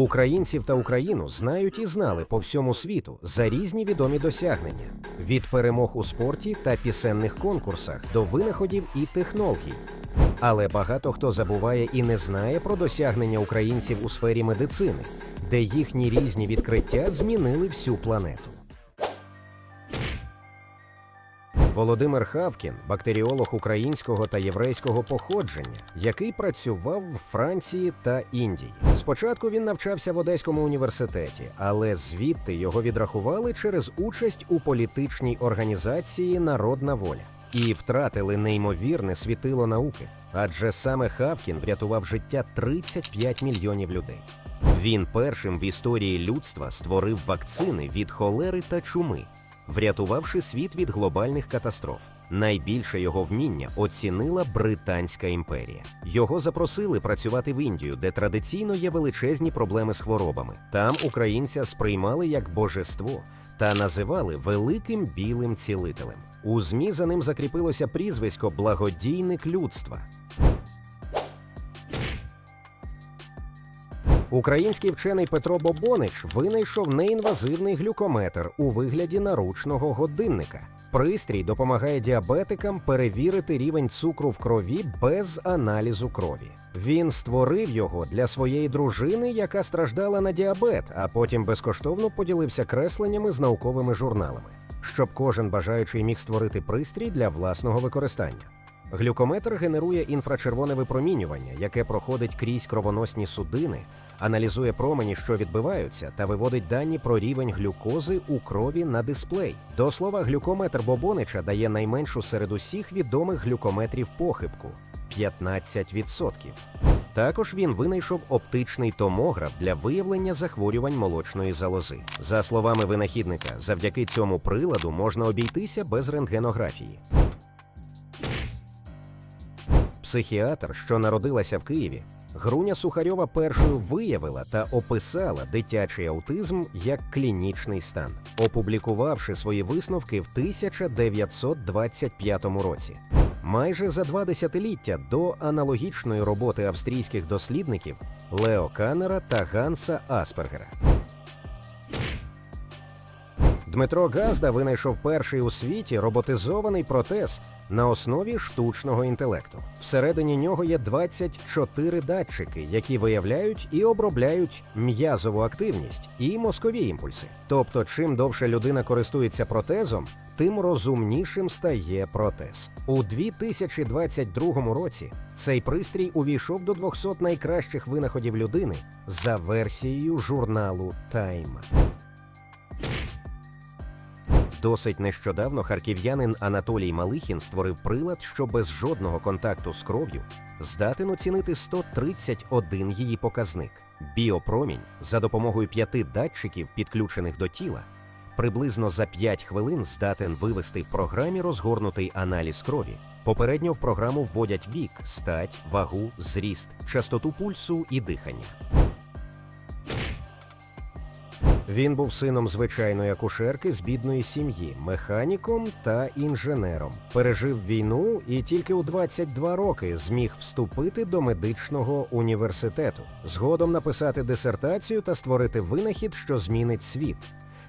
Українців та Україну знають і знали по всьому світу за різні відомі досягнення від перемог у спорті та пісенних конкурсах до винаходів і технологій. Але багато хто забуває і не знає про досягнення українців у сфері медицини, де їхні різні відкриття змінили всю планету. Володимир Хавкін бактеріолог українського та єврейського походження, який працював в Франції та Індії. Спочатку він навчався в Одеському університеті, але звідти його відрахували через участь у політичній організації Народна воля і втратили неймовірне світило науки. Адже саме Хавкін врятував життя 35 мільйонів людей. Він першим в історії людства створив вакцини від холери та чуми, врятувавши світ від глобальних катастроф. Найбільше його вміння оцінила Британська імперія. Його запросили працювати в Індію, де традиційно є величезні проблеми з хворобами. Там українця сприймали як божество та називали великим білим цілителем. У змі за ним закріпилося прізвисько благодійник людства. Український вчений Петро Бобонич винайшов неінвазивний глюкометр у вигляді наручного годинника. Пристрій допомагає діабетикам перевірити рівень цукру в крові без аналізу крові. Він створив його для своєї дружини, яка страждала на діабет, а потім безкоштовно поділився кресленнями з науковими журналами, щоб кожен бажаючий міг створити пристрій для власного використання. Глюкометр генерує інфрачервоне випромінювання, яке проходить крізь кровоносні судини, аналізує промені, що відбиваються, та виводить дані про рівень глюкози у крові на дисплей. До слова, глюкометр Бобонича дає найменшу серед усіх відомих глюкометрів похибку 15%. Також він винайшов оптичний томограф для виявлення захворювань молочної залози. За словами винахідника, завдяки цьому приладу можна обійтися без рентгенографії. Психіатр, що народилася в Києві, Груня Сухарьова першою виявила та описала дитячий аутизм як клінічний стан, опублікувавши свої висновки в 1925 році. Майже за два десятиліття до аналогічної роботи австрійських дослідників Лео Каннера та Ганса Аспергера. Дмитро Газда винайшов перший у світі роботизований протез на основі штучного інтелекту. Всередині нього є 24 датчики, які виявляють і обробляють м'язову активність і мозкові імпульси. Тобто, чим довше людина користується протезом, тим розумнішим стає протез. У 2022 році цей пристрій увійшов до 200 найкращих винаходів людини за версією журналу Time. Досить нещодавно харків'янин Анатолій Малихін створив прилад, що без жодного контакту з кров'ю здатен оцінити 131 її показник. Біопромінь за допомогою п'яти датчиків, підключених до тіла, приблизно за 5 хвилин здатен вивести в програмі розгорнутий аналіз крові. Попередньо в програму вводять вік, стать, вагу, зріст, частоту пульсу і дихання. Він був сином звичайної акушерки з бідної сім'ї, механіком та інженером. Пережив війну і тільки у 22 роки зміг вступити до медичного університету, згодом написати дисертацію та створити винахід, що змінить світ,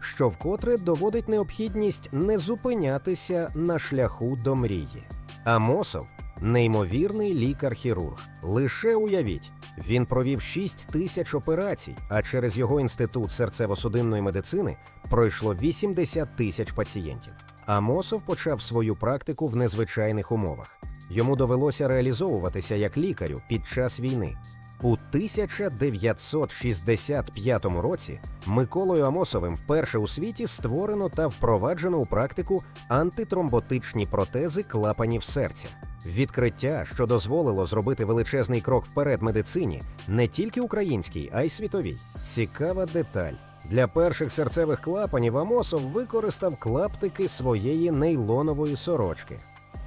що вкотре доводить необхідність не зупинятися на шляху до мрії. Амосов неймовірний лікар-хірург. Лише уявіть. Він провів 6 тисяч операцій, а через його інститут серцево-судинної медицини пройшло 80 тисяч пацієнтів. Амосов почав свою практику в незвичайних умовах. Йому довелося реалізовуватися як лікарю під час війни. У 1965 році Миколою Амосовим вперше у світі створено та впроваджено у практику антитромботичні протези клапанів серця. Відкриття, що дозволило зробити величезний крок вперед медицині, не тільки українській, а й світовій. Цікава деталь. Для перших серцевих клапанів Амосов використав клаптики своєї нейлонової сорочки.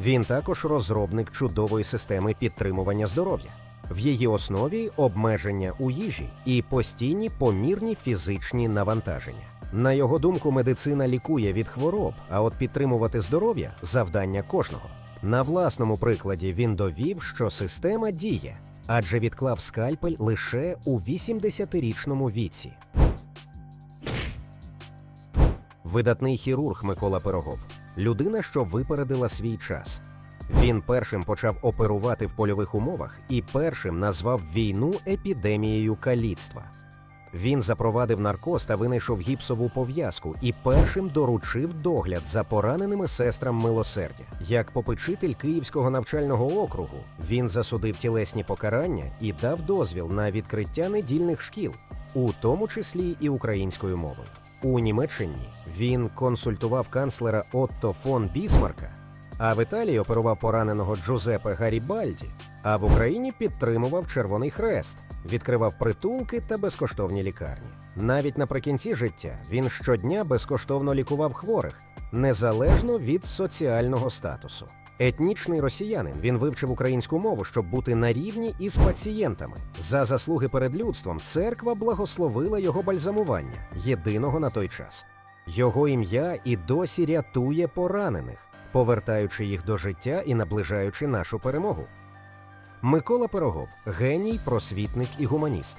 Він також розробник чудової системи підтримування здоров'я. В її основі обмеження у їжі і постійні помірні фізичні навантаження. На його думку, медицина лікує від хвороб, а от підтримувати здоров'я завдання кожного. На власному прикладі він довів, що система діє. адже відклав скальпель лише у 80-річному віці. Видатний хірург Микола Пирогов людина, що випередила свій час. Він першим почав оперувати в польових умовах і першим назвав війну епідемією каліцтва. Він запровадив наркоз та винайшов гіпсову пов'язку і першим доручив догляд за пораненими сестрам милосердя. Як попечитель Київського навчального округу він засудив тілесні покарання і дав дозвіл на відкриття недільних шкіл, у тому числі і українською мовою. У Німеччині він консультував канцлера Отто фон Бісмарка, а в Італії оперував пораненого Джузепе Гарібальді, а в Україні підтримував Червоний Хрест, відкривав притулки та безкоштовні лікарні. Навіть наприкінці життя він щодня безкоштовно лікував хворих, незалежно від соціального статусу. Етнічний росіянин він вивчив українську мову, щоб бути на рівні із пацієнтами. За заслуги перед людством церква благословила його бальзамування, єдиного на той час. Його ім'я і досі рятує поранених, повертаючи їх до життя і наближаючи нашу перемогу. Микола Пирогов геній, просвітник і гуманіст.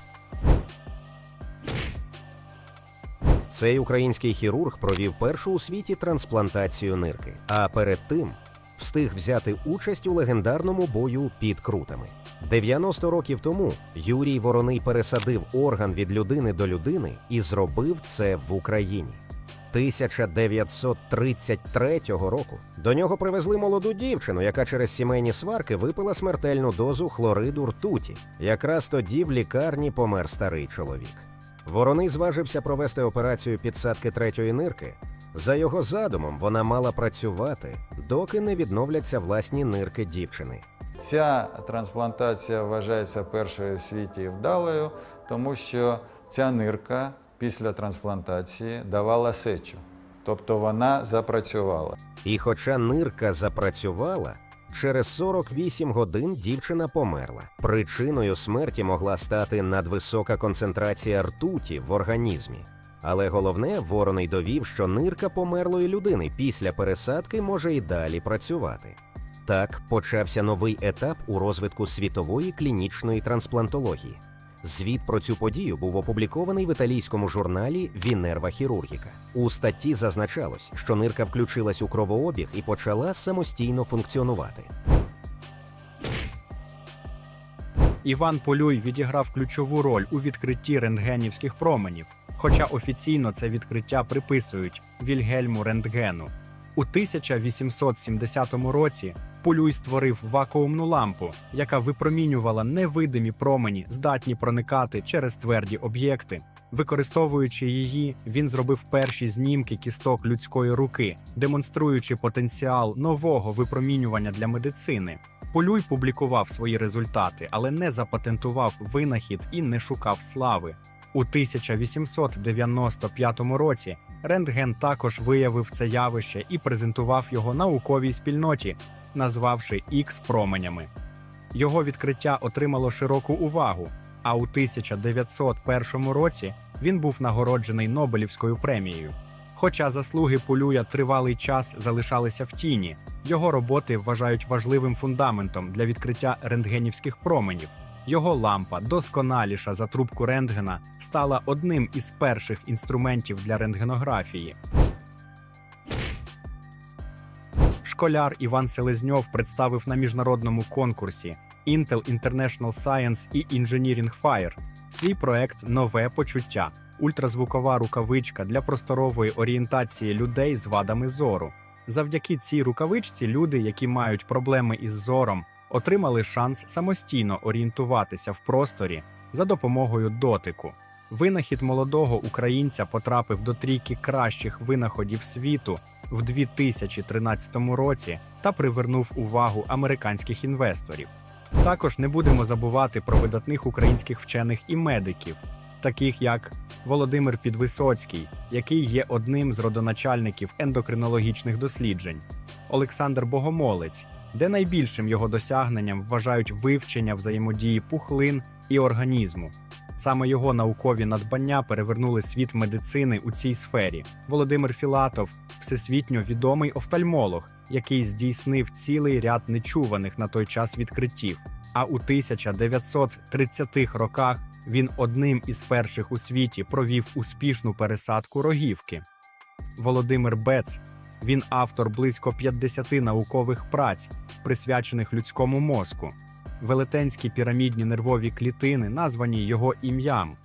Цей український хірург провів першу у світі трансплантацію нирки, а перед тим встиг взяти участь у легендарному бою під крутами. 90 років тому Юрій Вороний пересадив орган від людини до людини і зробив це в Україні. 1933 року до нього привезли молоду дівчину, яка через сімейні сварки випила смертельну дозу хлориду ртуті. Якраз тоді в лікарні помер старий чоловік. Вороний зважився провести операцію підсадки третьої нирки. За його задумом, вона мала працювати, доки не відновляться власні нирки дівчини. Ця трансплантація вважається першою в світі вдалою, тому що ця нирка після трансплантації давала сечу, тобто вона запрацювала. І хоча нирка запрацювала, через 48 годин дівчина померла. Причиною смерті могла стати надвисока концентрація ртуті в організмі. Але головне, вороний довів, що нирка померлої людини після пересадки може і далі працювати. Так почався новий етап у розвитку світової клінічної трансплантології. Звіт про цю подію був опублікований в італійському журналі Вінерва хірургіка. У статті зазначалось, що нирка включилась у кровообіг і почала самостійно функціонувати. Іван Полюй відіграв ключову роль у відкритті рентгенівських променів, хоча офіційно це відкриття приписують Вільгельму Рентгену. У 1870 році Полюй створив вакуумну лампу, яка випромінювала невидимі промені, здатні проникати через тверді об'єкти. Використовуючи її, він зробив перші знімки кісток людської руки, демонструючи потенціал нового випромінювання для медицини. Полюй публікував свої результати, але не запатентував винахід і не шукав слави. У 1895 році Рентген також виявив це явище і презентував його науковій спільноті, назвавши Ікс променями. Його відкриття отримало широку увагу. А у 1901 році він був нагороджений Нобелівською премією. Хоча заслуги Полюя тривалий час залишалися в тіні, його роботи вважають важливим фундаментом для відкриття рентгенівських променів. Його лампа, досконаліша за трубку рентгена, стала одним із перших інструментів для рентгенографії. Школяр Іван Селезньов представив на міжнародному конкурсі Intel International Science і Engineering Fire свій проект Нове почуття ультразвукова рукавичка для просторової орієнтації людей з вадами зору. Завдяки цій рукавичці люди, які мають проблеми із зором, отримали шанс самостійно орієнтуватися в просторі за допомогою дотику. Винахід молодого українця потрапив до трійки кращих винаходів світу в 2013 році та привернув увагу американських інвесторів. Також не будемо забувати про видатних українських вчених і медиків, таких як Володимир Підвисоцький, який є одним з родоначальників ендокринологічних досліджень, Олександр Богомолець, де найбільшим його досягненням вважають вивчення взаємодії пухлин і організму. Саме його наукові надбання перевернули світ медицини у цій сфері. Володимир Філатов всесвітньо відомий офтальмолог, який здійснив цілий ряд нечуваних на той час відкриттів. А у 1930-х роках він одним із перших у світі провів успішну пересадку рогівки. Володимир Бец він автор близько 50 наукових праць, присвячених людському мозку. Велетенські пірамідні нервові клітини названі його ім'ям.